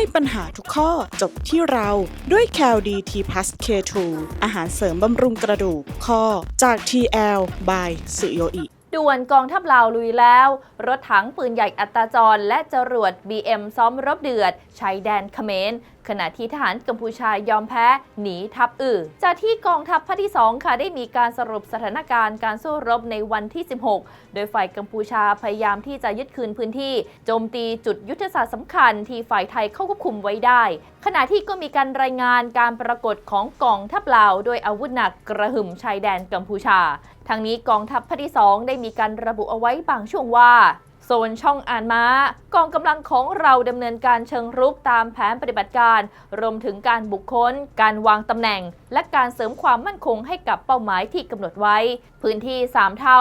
ให้ปัญหาทุกข้อจบที่เราด้วย c a l d t p l u s K2 อาหารเสริมบำรุงกระดูกข้อจาก TL by สุโยอิด่วนกองทัพลาวลุยแล้ว รถถังปืนใหญ่อัตราจรและจรวด BM ซ้อมรบเดือดชายแดนเขมร ขณะที่ทหารกัมพูชายอมแพ้ หนีทัพอื่อจากที่กองทัพภาคที่ 2 ค่ะ ได้มีการสรุปสถานการณ์การสู้รบในวันที่ 16 โดยฝ่ายกัมพูชาพยายามที่จะยึดคืนพื้นที่ โจมตีจุดยุทธศาสตร์สำคัญที่ฝ่ายไทยเข้าควบคุมไว้ได้ ขณะที่ก็มีการรายงานการปรากฏของกองทัพลาวด้วยอาวุธหนักกระหึ่มชายแดนกัมพูชาทางนี้กองทัพภาคที่ 2 ได้มีการระบุเอาไว้บางช่วงว่า โซนช่องอ่านม้ากองกำลังของเราดำเนินการเชิงรุกตามแผนปฏิบัติการ รวมถึงการบุคคล การวางตำแหน่ง และการเสริมความมั่นคงให้กับเป้าหมายที่กำหนดไว้ พื้นที่ 3 เท่า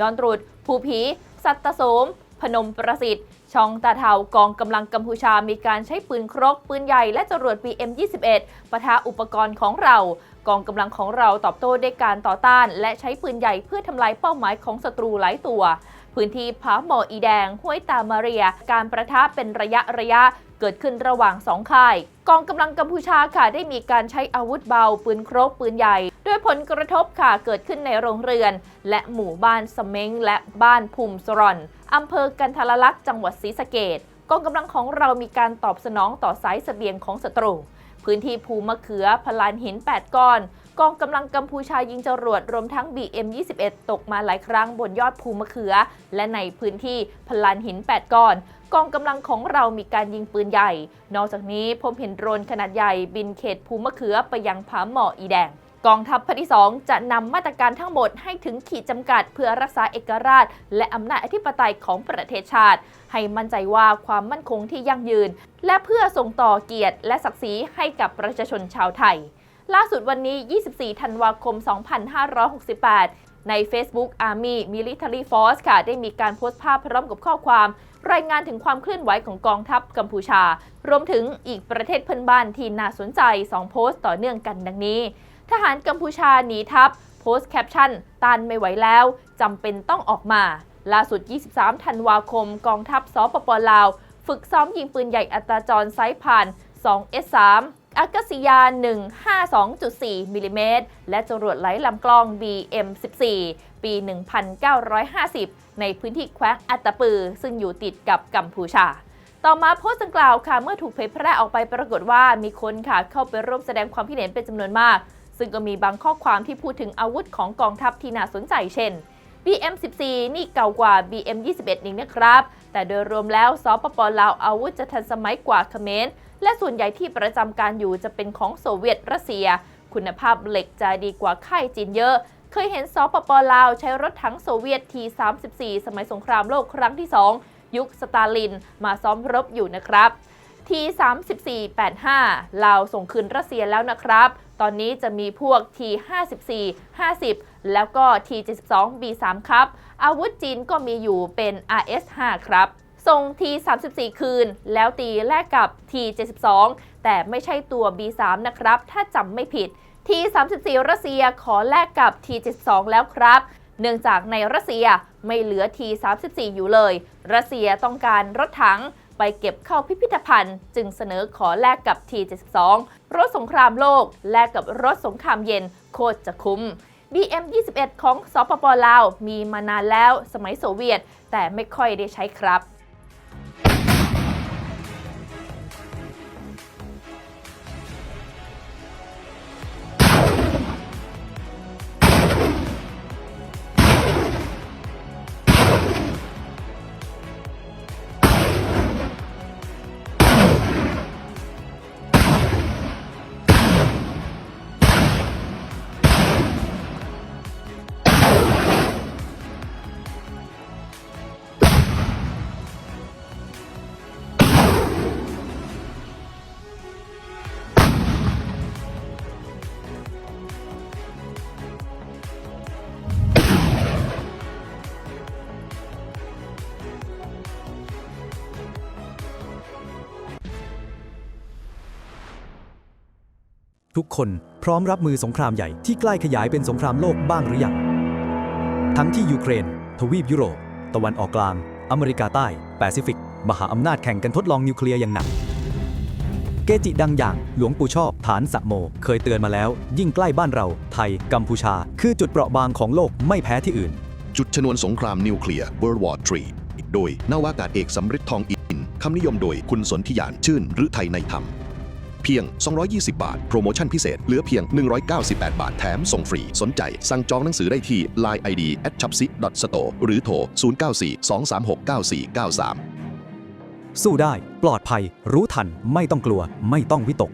ดอนตรุดภูผี สัตตโสม พนมประสิทธิ์ ช่องตาเทากองกำลังกัมพูชามีการใช้ปืนครก ปืนใหญ่และจรวด BM21 ปะทะอุปกรณ์ของเรากองกำลังของเราตอบโต้ด้วยการต่อต้าน และใช้ปืนใหญ่เพื่อทำลายเป้าหมายของศัตรูหลายตัว พื้นที่ผาหมออีแดง ห้วยตามาเรีย การประทะเป็นระยะระยะเกิดขึ้นระหว่างสองค่าย กองกำลังกัมพูชาค่ะได้มีการใช้อาวุธเบา ปืนครกปืนใหญ่ ด้วยผลกระทบค่ะเกิดขึ้นในโรงเรือน และหมู่บ้านสเม้งและบ้านภูมิสรอนอำเภอกันทรลักษณ์จังหวัดศรีสะเกดกองกำลังของเรามีการตอบสนองต่อสายเสบียงของศัตรู พื้นที่ภูมะเขือพลานหิน 8 ก้อน กองกำลังกัมพูชายิงจรวดรวมทั้ง BM21 ตกมาหลายครั้งบนยอดภูมะเขือ และในพื้นที่พลานหิน 8ก้อนกองกำลังของเรามีการยิงปืนใหญ่ นอกจากนี้พบเห็นโดรนขนาดใหญ่บินเขตภูมะเขือไปยังผาหมออีแดงกองทัพภาคที่ 2 จะนำมาตรการทั้งหมดให้ถึงขีดจำกัดเพื่อรักษาเอกราช และอำนาจอธิปไตยของประเทศชาติ ให้มั่นใจว่าความมั่นคงที่ยั่งยืน และเพื่อส่งต่อเกียรติและศักดิ์ศรีให้กับประชาชนชาวไทย ล่าสุดวันนี้ 24 ธันวาคม 2568 ใน Facebook Army Military Force ค่ะ ได้มีการโพสต์ภาพพร้อมกับข้อความ รายงานถึงความเคลื่อนไหวของกองทัพกัมพูชา รวมถึงอีกประเทศเพื่อนบ้านที่น่าสนใจ 2 โพสต์ต่อเนื่องกันดังนี้ ทหารกัมพูชาหนีทัพโพสต์แคปชั่นต้านไม่ไหวแล้วจำเป็นต้องออกมา ล่าสุด 23 ธันวาคม กองทัพสปปลาว ฝึกซ้อมยิงปืนใหญ่อัตราจรไซส์ผ่าน 2S3 อากาศยาน 152.4 มิลลิเมตร และจรวดไหลลำกล้อง BM14 ปี 1950 ในพื้นที่แคว้นอัตตปือ ซึ่งอยู่ติดกับกัมพูชา ต่อมาโพสต์ดังกล่าวค่ะเมื่อถูกเผยแพร่ออกไปปรากฏว่ามีคนค่ะเข้าไปร่วมแสดงความคิดเห็นเป็นจำนวนมาก ซึ่งก็มีบางข้อความที่พูดถึงอาวุธของกองทัพที่น่าสนใจเช่น BM14 นี่เก่ากว่า BM21 นิงนะครับ แต่โดยรวมแล้วสปปลาวอาวุธจะทันสมัยกว่าเขมร และส่วนใหญ่ที่ประจำการอยู่จะเป็นของโซเวียตรัสเซีย คุณภาพเหล็กจะดีกว่าค่ายจีนเยอะ เคยเห็นสปปลาวใช้รถถังโซเวียต T34 สมัยสงครามโลกครั้งที่ 2 ยุคสตาลิน มาซ้อมรบอยู่นะครับ T3485 ลาวส่งคืนรัสเซียแล้วนะครับ ตอนนี้จะมีพวก T54 50 แล้วก็ T72 B3 ครับ อาวุธจีนก็มีอยู่เป็น RS5 ครับ ส่ง T34 คืน แล้วตีแลกกับ T72 แต่ไม่ใช่ตัว B3 นะครับ ถ้าจำไม่ผิด T34 รัสเซียขอแลกกับ T72 แล้วครับ เนื่องจากในรัสเซียไม่เหลือ T34 อยู่เลย รัสเซียต้องการรถถังไปเก็บเข้าพิพิธภัณฑ์ จึงเสนอขอแลกกับ T72 รถสงครามโลก แลกกับรถสงครามเย็นโคตรจะคุ้ม BM21 ของสปปลาว มีมานานแล้วสมัยโซเวียต แต่ไม่ค่อยได้ใช้ครับ ทุกคนพร้อมรับมือสงครามใหญ่ที่ใกล้ขยายเป็นสงครามโลกบ้างหรือยัง ทั้งที่ยูเครน ทวีปยุโรป ตะวันออกกลาง อเมริกาใต้ แปซิฟิก มหาอำนาจแข่งกันทดลองนิวเคลียร์อย่างหนัก เกจิดังอย่าง หลวงปู่ชอบ ฐานสะโม เคยเตือนมาแล้ว ยิ่งใกล้บ้านเรา ไทย กัมพูชา คือจุดเปราะบางของโลกไม่แพ้ที่อื่น จุดชนวนสงครามนิวเคลียร์ World War III โดยนาวากาศเอกสำริดทองอินคำนิยมโดยคุณสนธิยานชื่นหรือไทยในธรรม เพียง 220 บาท โปรโมชั่นพิเศษ เหลือเพียง 198 บาท แถมส่งฟรี สนใจ สั่งจองหนังสือได้ที่ Line ID at c h a p s i store หรือโทร 0942369493 สู้ได้ ปลอดภัย รู้ทัน ไม่ต้องกลัว ไม่ต้องวิตก